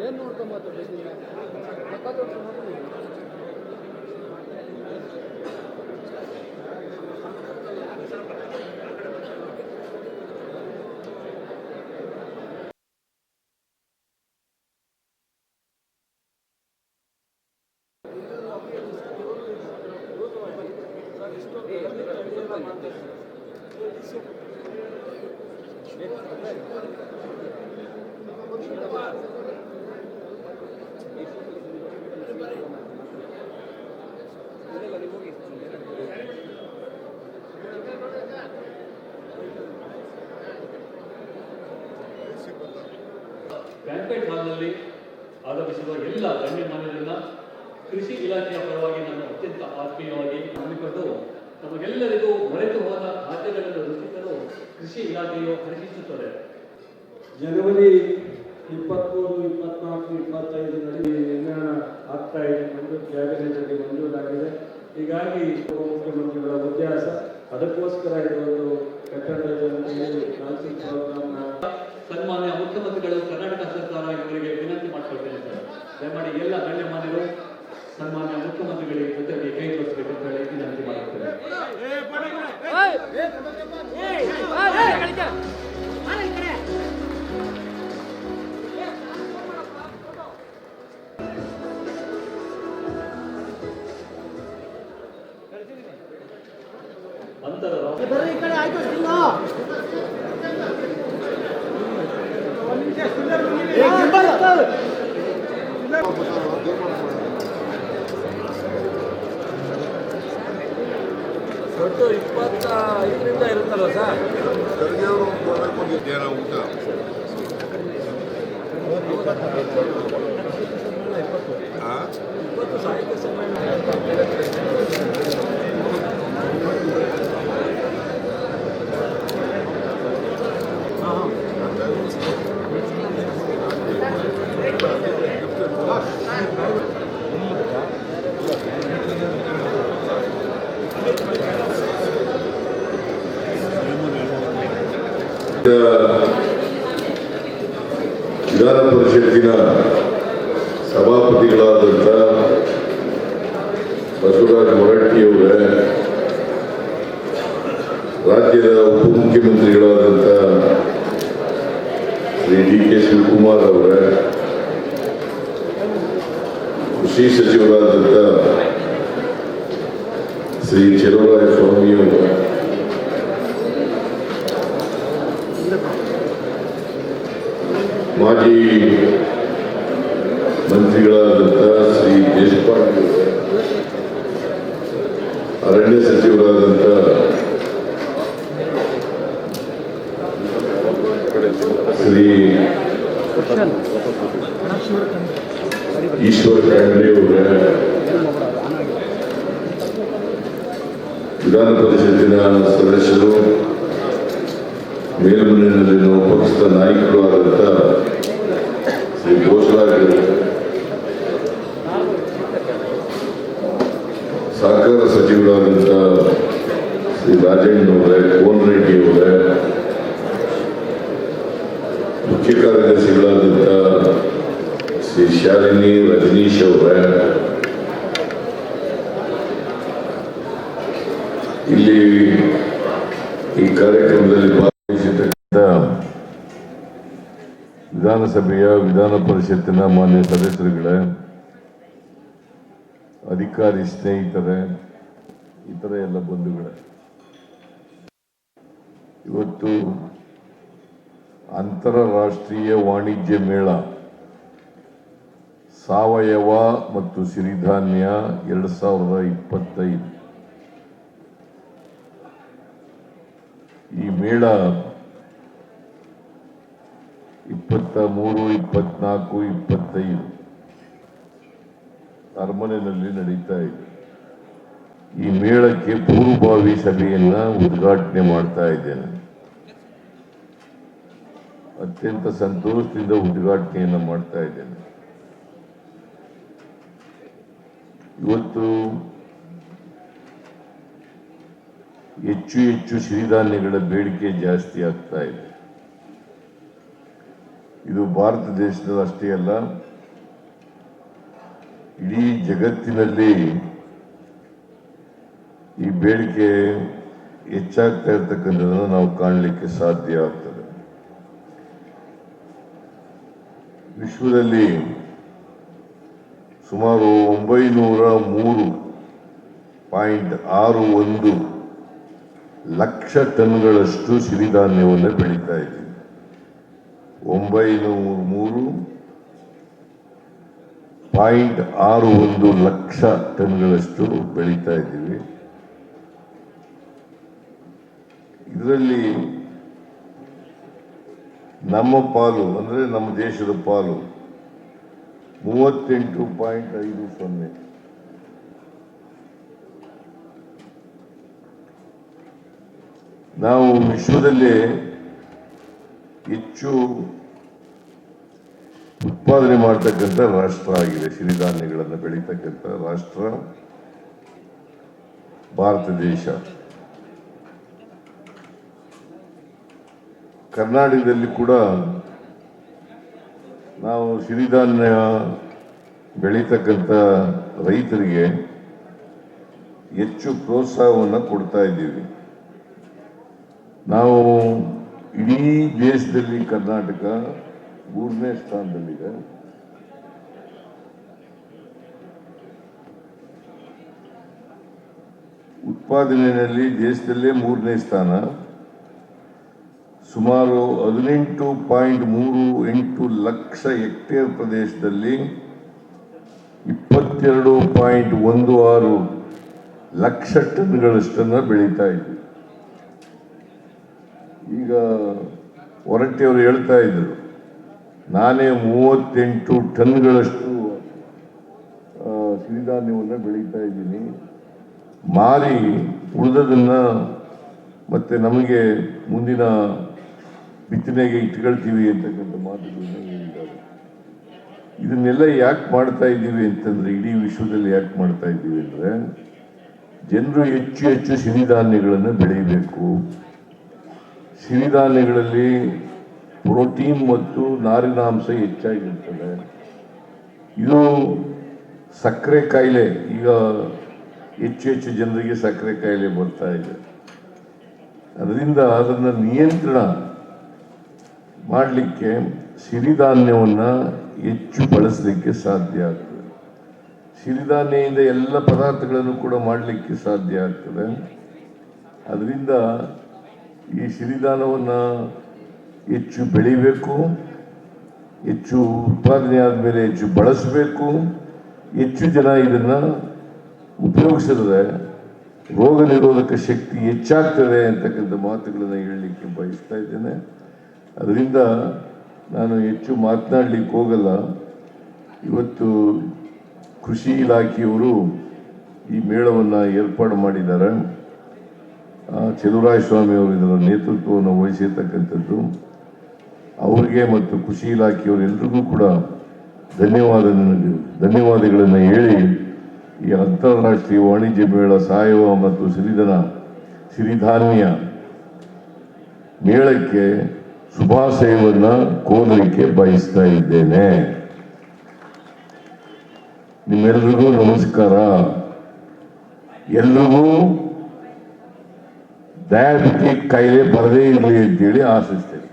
ಏನು ನೋಡ್ಕೊಂಬತ್ತು ಬ್ಯಾಂಕ್ವೆಟ್ ಹಾಲ್ನಲ್ಲಿ ಆಗಮಿಸಿರುವ ಎಲ್ಲ ಗಣ್ಯಮಾನ್ಯರನ್ನ ಕೃಷಿ ಇಲಾಖೆಯ ಪರವಾಗಿ ನಾನು ಅತ್ಯಂತ ಆತ್ಮೀಯವಾಗಿ ನಂಬಿಕೊಂಡು ನಮಗೆಲ್ಲರಿಗೂ ಮರೆತು ಹೋದ ಖಾದ್ಯಗಳನ್ನು ರುಚಿಸಲು ಕೃಷಿ ಇಲಾಖೆಯು ಹರಿಸುತ್ತದೆ ಜನವರಿ ಇಪ್ಪತ್ತ್ಮೂರು ಇಪ್ಪತ್ನಾಲ್ಕು ಇಪ್ಪತ್ತೈದರಲ್ಲಿ ನಿರ್ಣಯ ಆಗ್ತಾ ಇದೆ ಎಂದು ಕ್ಯಾಬಿನೆಟ್ನಲ್ಲಿ ಮಂಜೂರಾಗಿದೆ. ಹೀಗಾಗಿ ಉಪಮುಖ್ಯಮಂತ್ರಿಗಳ ಉದ್ಯಾಸ ಅದಕ್ಕೋಸ್ಕರ ಇದೊಂದು ಒಂದು ಕಟ್ಟಡ ಜಯಂತಿ ಡ್ಯಾನ್ಸಿಂಗ್ ಪ್ರೋಗ್ರಾಮ್ನ ಸನ್ಮಾನ್ಯ ಮುಖ್ಯಮಂತ್ರಿಗಳು ಕರ್ನಾಟಕ ಸರ್ಕಾರ ಇವರಿಗೆ ವಿನಂತಿ ಮಾಡಿಕೊಳ್ತೇನೆ ಸರ್. ದಯಮಾಡಿ ಎಲ್ಲ ಗಣ್ಯಮಾನ್ಯರು ಸನ್ಮಾನ್ಯ ಮುಖ್ಯಮಂತ್ರಿಗಳಿಗೆ ಜೊತೆಗೆ ಕೈ ಜೋಡಿಸಬೇಕು ಅಂತ ಹೇಳಿ ವಿನಂತಿ ಮಾಡುತ್ತೇನೆ ಅಂತರ ಒಟ್ಟು ಇಪ್ಪತ್ತ ಐದರಿಂದ ಇರುತ್ತಲ್ಲ ಸರ್? ಖರ್ಗೆಯವರು ಬರಬೇಕು ಅಂದಿದ್ದೇನ ಊಟ ಆ? ಇಪ್ಪತ್ತು ಸಾಹಿತ್ಯ ಸಮ್ಮೇಳನ ವಿಧಾನ ಪರಿಷತ್ತಿನ ಸಭಾಪತಿಗಳಾದಂಥ ಬಸವರಾಜ ಹೊರಟ್ಟಿಯವರೇ ರಾಜ್ಯದ ಉಪಮುಖ್ಯಮಂತ್ರಿಗಳಾದಂಥ ಶ್ರೀ ಡಿ ಕೆ ಶಿವಕುಮಾರ್ ಅವರೇ ಕೃಷಿ ಸಚಿವರಾದಂಥ ಶ್ರೀ ಚೆಲುವರಾಯ ಸ್ವಾಮಿಯವರೇ ಮಾಜಿ ಮಂತ್ರಿಗಳಾದಂಥ ಶ್ರೀ ದೇಶಪಾಂಡೆ ಅರಣ್ಯ ಸಚಿವರಾದಂಥ ಶ್ರೀ ಈಶ್ವರ ಖಂಡ್ರೆ ಅವರ ವಿಧಾನ ಪರಿಷತ್ತಿನ ಸದಸ್ಯರು ಮೇಲ್ಮನೆಯಲ್ಲಿನ ಪಕ್ಷದ ನಾಯಕರು ಆದಂತ ಶ್ರೀ ಘೋಷರಾಜ್ ಸಹಕಾರ ಸಚಿವರಾದಂಥ ಶ್ರೀ ರಾಜಣ್ಣವರೇ, ಕೋನ್ ರೆಡ್ಡಿ ಅವರೇ ಮುಖ್ಯ ಕಾರ್ಯದರ್ಶಿಗಳಾದಂಥ ಶ್ರೀ ಶಾಲಿನಿ ರಜನೀಶ್ ಅವರೇ. ಇಲ್ಲಿ ಈ ಕಾರ್ಯಕ್ರಮದಲ್ಲಿ ವಿಧಾನಸಭೆಯ ವಿಧಾನ ಪರಿಷತ್ತಿನ ಮಾನ್ಯ ಸದಸ್ಯರುಗಳೇ, ಅಧಿಕಾರಿ ಸ್ನೇಹಿತರೆ, ಇತರ ಎಲ್ಲ ಬಂಧುಗಳೇ. ಇವತ್ತು ಅಂತಾರಾಷ್ಟ್ರೀಯ ವಾಣಿಜ್ಯ ಮೇಳ, ಸಾವಯವ ಮತ್ತು ಸಿರಿಧಾನ್ಯ ಎರಡು ಸಾವಿರದ ಇಪ್ಪತ್ತೈದು. ಈ ಮೇಳ ಇಪ್ಪತ್ತ ಮೂರು ಇಪ್ಪತ್ನಾಲ್ಕು, ಇಪ್ಪತ್ತೈದು. ಅರಮನೆಯಲ್ಲಿ ನಡೀತಾ ಇದೆ. ಈ ಮೇಳಕ್ಕೆ ಪೂರ್ವಭಾವಿ ಸಭೆಯನ್ನ ಉದ್ಘಾಟನೆ ಮಾಡ್ತಾ ಇದ್ದೇನೆ. ಅತ್ಯಂತ ಸಂತೋಷದಿಂದ ಉದ್ಘಾಟನೆಯನ್ನು ಮಾಡ್ತಾ ಇದ್ದೇನೆ. ಇವತ್ತು ಹೆಚ್ಚು ಹೆಚ್ಚು ಸಿರಿಧಾನ್ಯಗಳ ಬೇಡಿಕೆ ಜಾಸ್ತಿ ಆಗ್ತಾ ಇದೆ. ಇದು ಭಾರತ ದೇಶದಲ್ಲಿ ಅಷ್ಟೇ ಅಲ್ಲ, ಇಡೀ ಜಗತ್ತಿನಲ್ಲಿ ಈ ಬೇಡಿಕೆ ಹೆಚ್ಚಾಗ್ತಾ ಇರ್ತಕ್ಕಂಥದ್ದನ್ನು ನಾವು ಕಾಣಲಿಕ್ಕೆ ಸಾಧ್ಯ ಆಗ್ತದೆ. ವಿಶ್ವದಲ್ಲಿ ಸುಮಾರು ಒಂಬೈನೂರ ಮೂರು ಪಾಯಿಂಟ್ ಆರು ಒಂದು ಲಕ್ಷ ಟನ್ಗಳಷ್ಟು ಸಿರಿಧಾನ್ಯವನ್ನು ಬೆಳೀತಾ ಇದ್ದೀವಿ. ಒಂಬೈನೂರ ಮೂರು ಪಾಯಿಂಟ್ ಆರು ಒಂದು ಲಕ್ಷ ಟನ್ಗಳಷ್ಟು ಬೆಳೀತಾ ಇದ್ದೀವಿ. ಇದರಲ್ಲಿ ನಮ್ಮ ಪಾಲು, ಅಂದರೆ ನಮ್ಮ ದೇಶದ ಪಾಲು ಮೂವತ್ತೆಂಟು ಪಾಯಿಂಟ್ ಐದು ಸೊನ್ನೆ. ನಾವು ವಿಶ್ವದಲ್ಲೇ ಹೆಚ್ಚು ಉತ್ಪಾದನೆ ಮಾಡತಕ್ಕಂಥ ರಾಷ್ಟ್ರ ಆಗಿದೆ. ಸಿರಿಧಾನ್ಯಗಳನ್ನು ಬೆಳೀತಕ್ಕಂಥ ರಾಷ್ಟ್ರ, ಭಾರತ ದೇಶ. ಕರ್ನಾಟಕದಲ್ಲಿ ಕೂಡ ನಾವು ಸಿರಿಧಾನ್ಯ ಬೆಳೀತಕ್ಕಂಥ ರೈತರಿಗೆ ಹೆಚ್ಚು ಪ್ರೋತ್ಸಾಹವನ್ನು ಕೊಡ್ತಾ ಇದ್ದೀವಿ. ನಾವು ಇಡೀ ದೇಶದಲ್ಲಿ ಕರ್ನಾಟಕ ಮೂರನೇ ಸ್ಥಾನದಲ್ಲಿದೆ. ಉತ್ಪಾದನೆಯಲ್ಲಿ ದೇಶದಲ್ಲೇ ಮೂರನೇ ಸ್ಥಾನ. ಸುಮಾರು ಹದಿನೆಂಟು ಪಾಯಿಂಟ್ ಮೂರು ಎಂಟು ಲಕ್ಷ ಹೆಕ್ಟೇರ್ ಪ್ರದೇಶದಲ್ಲಿ ಇಪ್ಪತ್ತೆರಡು ಪಾಯಿಂಟ್ ಒಂದು ಆರು ಲಕ್ಷ ಟನ್ಗಳಷ್ಟನ್ನು ಬೆಳೀತಾ ಇದ್ವಿ ಈಗ ಹೊರಟ್ಟಿಯವರು ಹೇಳ್ತಾ ಇದ್ದರು ನಾನೇ ಮೂವತ್ತೆಂಟು ಟನ್ಗಳಷ್ಟು ಸಿರಿಧಾನ್ಯವನ್ನು ಬೆಳೀತಾ ಇದ್ದೀನಿ. ಮಾರಿ ಉಳಿದದನ್ನು ಮತ್ತೆ ನಮಗೆ ಮುಂದಿನ ಬಿತ್ತನೆಗೆ ಇಟ್ಕೊಳ್ತೀವಿ ಅಂತಕ್ಕಂಥ ಮಾತುಗಳನ್ನು ಹೇಳಿದ್ದಾರೆ. ಇದನ್ನೆಲ್ಲ ಯಾಕೆ ಮಾಡ್ತಾ ಇದ್ದೀವಿ ಅಂತಂದರೆ, ಇಡೀ ವಿಶ್ವದಲ್ಲಿ ಯಾಕೆ ಮಾಡ್ತಾ ಇದ್ದೀವಿ ಅಂದರೆ, ಜನರು ಹೆಚ್ಚು ಹೆಚ್ಚು ಸಿರಿಧಾನ್ಯಗಳನ್ನು ಬೆಳೆಯಬೇಕು ಸಿರಿಧಾನ್ಯಗಳಲ್ಲಿ ಪ್ರೋಟೀನ್ ಮತ್ತು ನಾರಿನಾಂಶ ಹೆಚ್ಚಾಗಿರ್ತದೆ ಇದು ಸಕ್ಕರೆ ಕಾಯಿಲೆ, ಈಗ ಹೆಚ್ಚು ಹೆಚ್ಚು ಜನರಿಗೆ ಸಕ್ಕರೆ ಕಾಯಿಲೆ ಬರ್ತಾ ಇದೆ. ಅದರಿಂದ ಅದನ್ನು ನಿಯಂತ್ರಣ ಮಾಡಲಿಕ್ಕೆ ಸಿರಿಧಾನ್ಯವನ್ನು ಹೆಚ್ಚು ಬಳಸಲಿಕ್ಕೆ ಸಾಧ್ಯ ಆಗ್ತದೆ. ಸಿರಿಧಾನ್ಯದಿಂದ ಎಲ್ಲ ಪದಾರ್ಥಗಳನ್ನು ಕೂಡ ಮಾಡಲಿಕ್ಕೆ ಸಾಧ್ಯ ಆಗ್ತದೆ. ಅದರಿಂದ ಈ ಸಿರಿಧಾನವನ್ನು ಹೆಚ್ಚು ಬೆಳಿಬೇಕು, ಹೆಚ್ಚು ಉತ್ಪಾದನೆ ಆದಮೇಲೆ ಹೆಚ್ಚು ಬಳಸಬೇಕು, ಹೆಚ್ಚು ಜನ ಇದನ್ನು ಉಪಯೋಗಿಸಿದ್ರೆ ರೋಗ ನಿರೋಧಕ ಶಕ್ತಿ ಹೆಚ್ಚಾಗ್ತದೆ ಅಂತಕ್ಕಂಥ ಮಾತುಗಳನ್ನು ಹೇಳಲಿಕ್ಕೆ ಬಯಸ್ತಾ ಇದ್ದೇನೆ. ಅದರಿಂದ ನಾನು ಹೆಚ್ಚು ಮಾತನಾಡಲಿಕ್ಕೆ ಹೋಗಲ್ಲ. ಇವತ್ತು ಕೃಷಿ ಇಲಾಖೆಯವರು ಈ ಮೇಳವನ್ನು ಏರ್ಪಾಡು ಮಾಡಿದ್ದಾರೆ. ಚೆಲುವರಾಯ ಸ್ವಾಮಿ ಅವರು ಇದರ ನೇತೃತ್ವವನ್ನು ವಹಿಸಿರ್ತಕ್ಕಂಥದ್ದು. ಅವರಿಗೆ ಮತ್ತು ಕೃಷಿ ಇಲಾಖೆಯವರೆಲ್ಲರಿಗೂ ಕೂಡ ಧನ್ಯವಾದ ಧನ್ಯವಾದಗಳನ್ನು ಹೇಳಿ ಈ ಅಂತಾರಾಷ್ಟ್ರೀಯ ವಾಣಿಜ್ಯ ಮೇಳ ಸಾವಯವ ಮತ್ತು ಸಿರಿಧನ, ಸಿರಿಧಾನ್ಯ ಮೇಳಕ್ಕೆ ಶುಭಾಶಯವನ್ನು ಕೋರಲಿಕ್ಕೆ ಬಯಸ್ತಾ ಇದ್ದೇನೆ. ನಿಮ್ಮೆಲ್ರಿಗೂ ನಮಸ್ಕಾರ. ಎಲ್ರಿಗೂ ಡಯಾಬಿಟಿಕ್ ಕಾಯಿಲೆ ಬರದೇ ಇರಲಿ ಅಂತೇಳಿ ಆಶಿಸ್ತೇನೆ.